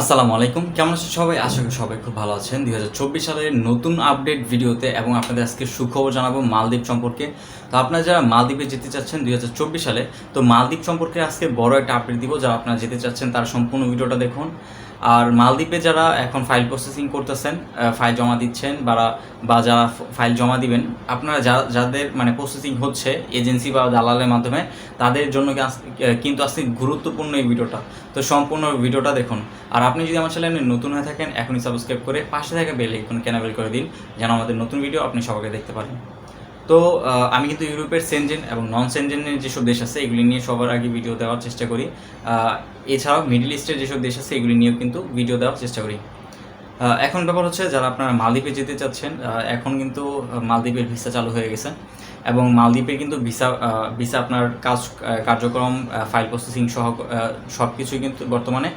আসসালামু আলাইকুম। কেমন আছেন সবাই? আশা করি সবাই খুব ভালো আছেন। দুই হাজার চব্বিশ সালের নতুন আপডেট ভিডিওতে এবং আপনাদের আজকে সুখবর জানাব মালদ্বীপ সম্পর্কে। তো আপনারা যারা মালদ্বীপে যেতে চাচ্ছেন দুই হাজার চব্বিশ সালে, তো মালদ্বীপ সম্পর্কে আজকে বড় একটা আপডেট দিব। যারা আপনারা যেতে চাচ্ছেন, তার সম্পূর্ণ ভিডিওটা দেখুন। আর মালদ্বীপে যারা এখন ফাইল প্রসেসিং করতেছেন ফাইল জমা দিচ্ছেন বা বা যারা ফাইল জমা দিবেন, আপনারা যা, যাদের মানে প্রসেসিং হচ্ছে এজেন্সি বা দালালের মাধ্যমে, তাদের জন্য কিন্তু আজকে গুরুত্বপূর্ণ এই ভিডিওটা। তো সম্পূর্ণ ভিডিওটা দেখুন। আর আপনি যদি আমার চ্যানেলে নতুন হয়ে থাকেন, এখনই সাবস্ক্রাইব করে পাশে থাকা বেল আইকন ক্যানাবেল করে দিন, যেন আমাদের নতুন ভিডিও আপনি সবাইকে দেখতে পারেন। তো আমি কিন্তু ইউরোপের সেনজেন এবং নন সেনজেনের যেসব দেশ আছে, এগুলি নিয়ে সবার আগে ভিডিও দেওয়ার চেষ্টা করি। এছাড়াও মিডল ইস্টের যেসব দেশ আছে, এগুলি নিয়েও কিন্তু ভিডিও দেওয়ার চেষ্টা করি। এখন ব্যাপার হচ্ছে যারা আপনারা মালদ্বীপে যেতে চাচ্ছেন এখন কিন্তু মালদ্বীপের ভিসা চালু হয়ে গেছে। এবং মালদ্বীপের কিন্তু ভিসা ভিসা আপনার কাজ কার্যক্রম ফাইল প্রসেসিং সহ সব কিছুই কিন্তু বর্তমানে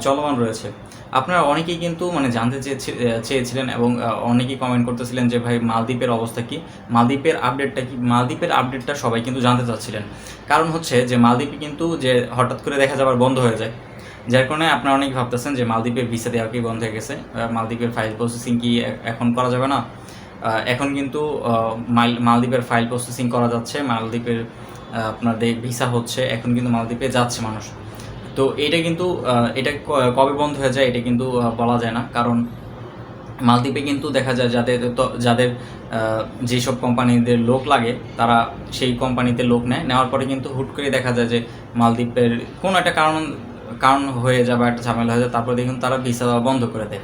চলমান রয়েছে। আপনারা অনেকেই কিন্তু মানে জানতে চেয়েছি- চেয়েছিলেন এবং অনেকেই কমেন্ট করতেছিলেন যে ভাই মালদ্বীপের অবস্থা কি? মালদ্বীপের আপডেটটা কি? মালদ্বীপের আপডেটটা সবাই কিন্তু জানতে চাচ্ছিলেন। কারণ হচ্ছে যে মালদ্বীপে কিন্তু যে হঠাৎ করে দেখা যাবার বন্ধ হয়ে যায়। যার কারণে আপনারা অনেক ভাবতেছেন যে মালদ্বীপের ভিসা দেওয়া কি বন্ধ হয়ে গেছে? মালদ্বীপের ফাইল প্রসেসিং কি এখন করা যাবে না? এখন কিন্তু মাল- মালদ্বীপের ফাইল প্রসেসিং করা যাচ্ছে মালদ্বীপের আহ, আপনার ভিসা হচ্ছে এখন কিন্তু মালদ্বীপে যাচ্ছে মানুষ। তো এটা কিন্তু এটা কবে বন্ধ হয়ে যায় এটা কিন্তু বলা যায় না। কারণ মালদ্বীপে কিন্তু দেখা যায় যাদের যাদের যেসব কোম্পানিদের লোক লাগে তারা সেই কোম্পানিতে লোক নেয়। নেওয়ার পরে কিন্তু হুট করে দেখা যায় যে মালদ্বীপের কোনো একটা কারণ কারণ হয়ে যায় বা একটা ঝামেলা হয়ে যায়, তারপরে দেখুন তারা ভিসা দেওয়া বন্ধ করে দেয়।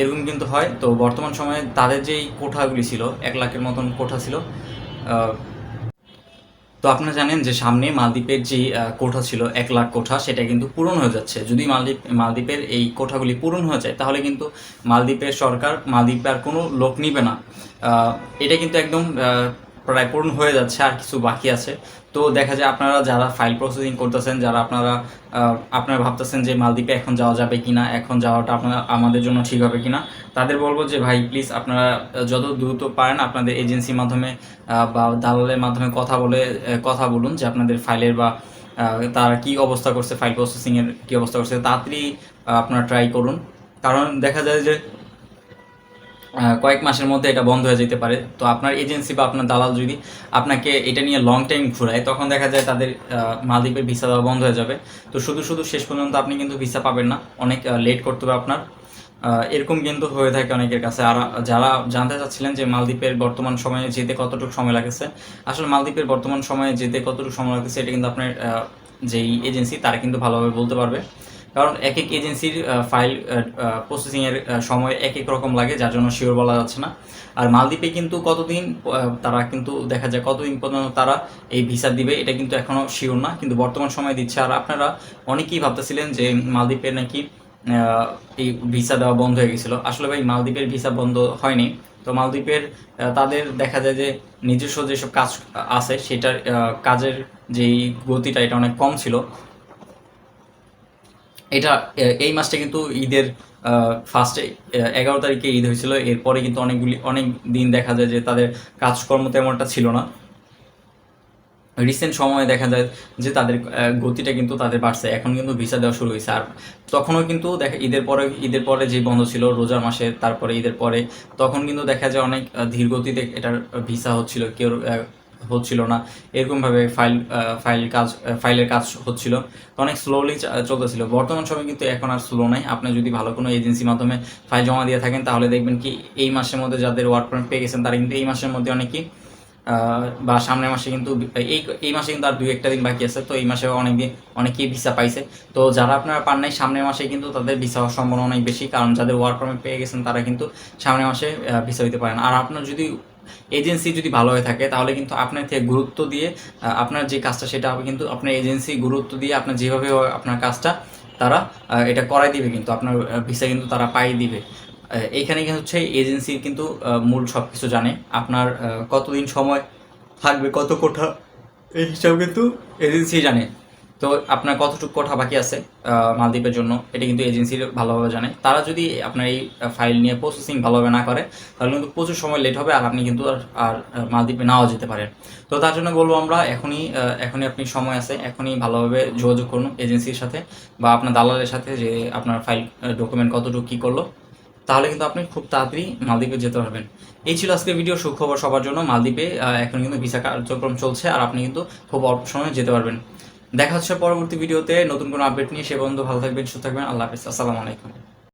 এরকম কিন্তু হয়। তো বর্তমান সময়ে তাদের যেই কোঠাগুলি ছিল, এক লাখের মতন কোঠা ছিল তো আপনারা জানেন যে সামনে মালদ্বীপের যে কোঠা ছিল, এক লাখ কোঠা, সেটা কিন্তু পূরণ হয়ে যাচ্ছে। যদি মালদ্বীপ, মালদ্বীপের এই কোঠাগুলি পূরণ হয়ে যায়, তাহলে কিন্তু মালদ্বীপের সরকার মালদ্বীপে আর কোনো লোক নিবে না। এটা কিন্তু একদম প্রায় পূরণ হয়ে যাচ্ছে, আর কিছু বাকি আছে। তো দেখা যায় আপনারা যারা ফাইল প্রসেসিং করতেছেন, যারা আপনারা আপনারা ভাবতেছেন যে মালদ্বীপে এখন যাওয়া যাবে কি না এখন যাওয়াটা আপনারা, আমাদের জন্য ঠিক হবে কি না তাদের বলব যে ভাই প্লিজ আপনারা যত দ্রুত পারেন আপনাদের এজেন্সির মাধ্যমে বা দালালের মাধ্যমে কথা বলে কথা বলুন যে আপনাদের ফাইলের বা তারা কি অবস্থা করছে ফাইল প্রসেসিংয়ের কী অবস্থা করছে, তাড়াতাড়ি আপনারা ট্রাই করুন। কারণ দেখা যায় যে কয়েক মাসের মধ্যে এটা বন্ধ হয়ে যেতে পারে। তো আপনার এজেন্সি বা আপনার দালাল যদি আপনাকে এটা নিয়ে লং টাইম ঘুরায়, তখন দেখা যায় তাদের মালদ্বীপের ভিসা দেওয়া বন্ধ হয়ে যাবে। তো শুধু শুধু শেষ পর্যন্ত আপনি কিন্তু ভিসা পাবেন না। অনেক লেট করতে হবে আপনার। এরকম কিন্তু হয়ে থাকে অনেকের কাছে। আর যারা জানতে চাচ্ছিলেন যে মালদ্বীপের বর্তমান সময়ে যেতে কতটুকু সময় লাগতেছে আসলে মালদ্বীপের বর্তমান সময়ে যেতে কতটুকু সময় লাগতেছে এটা কিন্তু আপনার যেই এজেন্সি, তারা কিন্তু ভালোভাবে বলতে পারবে। কারণ এক এক এজেন্সির ফাইল প্রসেসিংয়ের সময় এক এক রকম লাগে, যার জন্য শিওর বলা যাচ্ছে না। আর মালদ্বীপে কিন্তু কতদিন তারা কিন্তু দেখা যায় কতদিন পর্যন্ত তারা এই ভিসা দিবে, এটা কিন্তু এখনও শিওর না। কিন্তু বর্তমান সময় দিচ্ছে। আর আপনারা অনেকেই ভাবতেছিলেন যে মালদ্বীপের নাকি এই ভিসা দেওয়া বন্ধ হয়ে গেছিল। আসলে ভাই, মালদ্বীপের ভিসা বন্ধ হয়নি। তো মালদ্বীপের তাদের দেখা যায় যে নিজস্ব যেসব কাজ আছে, সেটার কাজের যেই গতিটা, এটা অনেক কম ছিল। এটা এই মাসটা কিন্তু ঈদের ফার্স্টে এগারো তারিখে ঈদ হয়েছিল। এরপরে কিন্তু অনেকগুলি, অনেক দিন দেখা যায় যে তাদের কাজকর্ম তেমনটা ছিল না। রিসেন্ট সময়ে দেখা যায় যে তাদের গতিটা কিন্তু তাদের বাড়ছে। এখন কিন্তু ভিসা দেওয়া শুরু হয়েছে। আর তখনও কিন্তু দেখা, ঈদের পরে ঈদের পরে যে বন্ধ ছিল, রোজার মাসে, তারপরে ঈদের পরে, তখন কিন্তু দেখা যায় অনেক ধীর গতিতে এটার ভিসা হচ্ছিল। কেউ হচ্ছিল না। এরকমভাবে ফাইল ফাইল কাজ ফাইলের কাজ হচ্ছিল। তো অনেক স্লোলি চলতেছিল। বর্তমান সময় কিন্তু এখন আর স্লো নাই। আপনি যদি ভালো কোনো এজেন্সির মাধ্যমে ফাইল জমা দিয়ে থাকেন, তাহলে দেখবেন কি এই মাসের মধ্যে যাদের ওয়ার্ক পারমিট পেয়ে গেছেন, তারা কিন্তু এই মাসের মধ্যে অনেকেই বা সামনের মাসে কিন্তু, এই এই মাসে কিন্তু আর দুই একটা দিন বাকি আছে। তো এই মাসে অনেক দিন অনেকেই ভিসা পাইছে। তো যারা আপনারা পান নাই, সামনের মাসে কিন্তু তাদের ভিসা হওয়ার সম্ভাবনা অনেক বেশি। কারণ যাদের ওয়ার্ক পারমিট পেয়ে গেছেন, তারা কিন্তু সামনের মাসে ভিসা দিতে পারেন। আর আপনার যদি এজেন্সি যদি ভালো হয়ে থাকে, তাহলে কিন্তু আপনার থেকে গুরুত্ব দিয়ে আপনার যে কাজটা সেটা কিন্তু আপনার এজেন্সি গুরুত্ব দিয়ে আপনার যেভাবে আপনার কাজটা তারা এটা করাই দিবে কিন্তু, আপনার ভিসা কিন্তু তারা পাই দিবে। এইখানে হচ্ছে এজেন্সি কিন্তু মূল সব কিছু জানে। আপনার কতদিন সময় থাকবে, কত কোঠা এই হিসাব কিন্তু এজেন্সি জানে। তো আপনার কতটুকু কথা বাকি আছে মালদ্বীপের জন্য? এটা কিন্তু এজেন্সির ভালোভাবে জানে। তারা যদি আপনার এই ফাইল নিয়ে প্রসেসিং ভালোভাবে না করে, তাহলে কিন্তু প্রচুর সময় লেট হবে আর আপনি কিন্তু আর আর মালদ্বীপে নাও যেতে পারেন। তো তার জন্য বলব আমরা, এখনই এখনই আপনি সময় আছে, এখনই ভালোভাবে যোগাযোগ করুন এজেন্সির সাথে বা আপনার দালালের সাথে যে আপনার ফাইল ডকুমেন্ট কতটুকু কী করল, তাহলে কিন্তু আপনি খুব তাড়াতাড়ি মালদ্বীপে যেতে পারবেন। এই ছিল আজকের ভিডিও সুখবর সবার জন্য। মালদ্বীপে এখন কিন্তু ভিসা কার্যক্রম চলছে আর আপনি কিন্তু খুব অল্প সময়ে যেতে পারবেন। দেখা হচ্ছে পরবর্তী ভিডিওতে। নতুন কোনো আপডেট নিয়ে সে বন্ধু ভালো থাকবেন, সুস্থ থাকবেন। আল্লাহ হাফিজ। আসসালামু আলাইকুম।